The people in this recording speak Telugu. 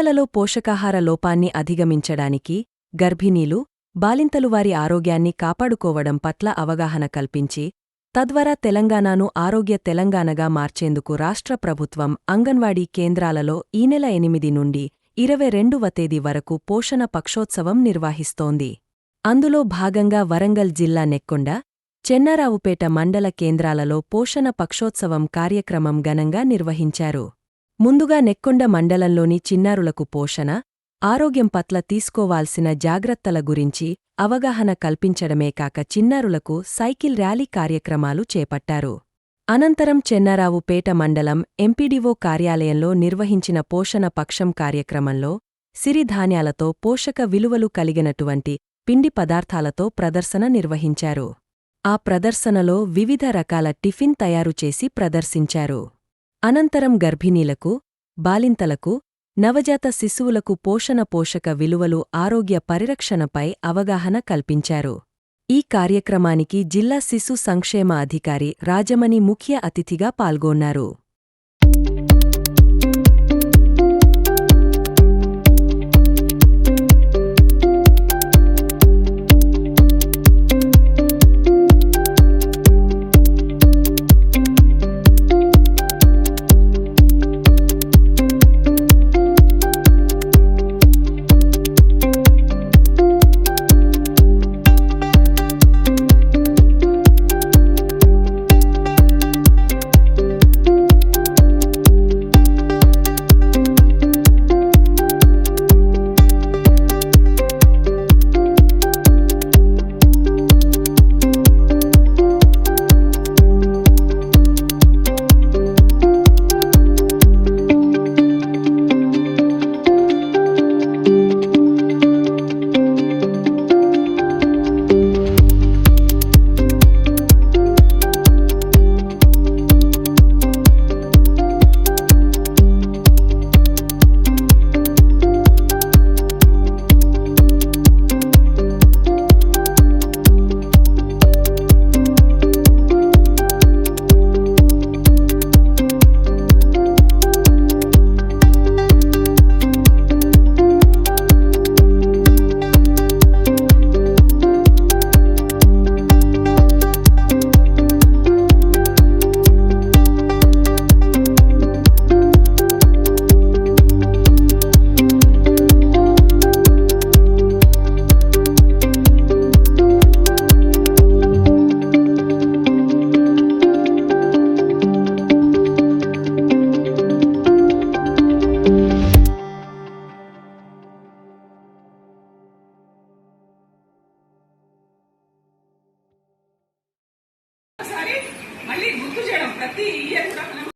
పిల్లలలో పోషకాహార లోపాన్ని అధిగమించడానికి గర్భిణీలు బాలింతలు వారి ఆరోగ్యాన్ని కాపాడుకోవడం పట్ల అవగాహన కల్పించి తద్వారా తెలంగాణను ఆరోగ్య తెలంగాణగా మార్చేందుకు రాష్ట్ర ప్రభుత్వం అంగన్వాడీ కేంద్రాలలో ఈ నెల ఎనిమిది నుండి ఇరవై రెండవ తేదీ వరకు పోషణ పక్షోత్సవం నిర్వహిస్తోంది. అందులో భాగంగా వరంగల్ జిల్లా నెక్కొండ చెన్నారావుపేట మండల కేంద్రాలలో పోషణ పక్షోత్సవం కార్యక్రమం ఘనంగా నిర్వహించారు. ముందుగా నెక్కొండ మండలంలోని చిన్నారులకు పోషణ ఆరోగ్యం పట్ల తీసుకోవాల్సిన జాగ్రత్తల గురించి అవగాహన కల్పించడమే కాక చిన్నారులకు సైకిల్ ర్యాలీ కార్యక్రమాలు చేపట్టారు. అనంతరం చెన్నారావుపేట మండలం ఎంపీడీఓ కార్యాలయంలో నిర్వహించిన పోషణ పక్షం కార్యక్రమంలో సిరిధాన్యాలతో పోషక విలువలు కలిగినటువంటి పిండి పదార్థాలతో ప్రదర్శన నిర్వహించారు. ఆ ప్రదర్శనలో వివిధ రకాల టిఫిన్ తయారుచేసి ప్రదర్శించారు. అనంతరం గర్భిణీలకు బాలింతలకు నవజాత శిశువులకు పోషణ పోషక విలువలు ఆరోగ్య పరిరక్షణపై అవగాహన కల్పించారు. ఈ కార్యక్రమానికి జిల్లా శిశు సంక్షేమ అధికారి రాజమణి ముఖ్య అతిథిగా పాల్గొన్నారు. మళ్ళీ గుర్తు చేయడం ప్రతి ఇయర్ కూడా మనం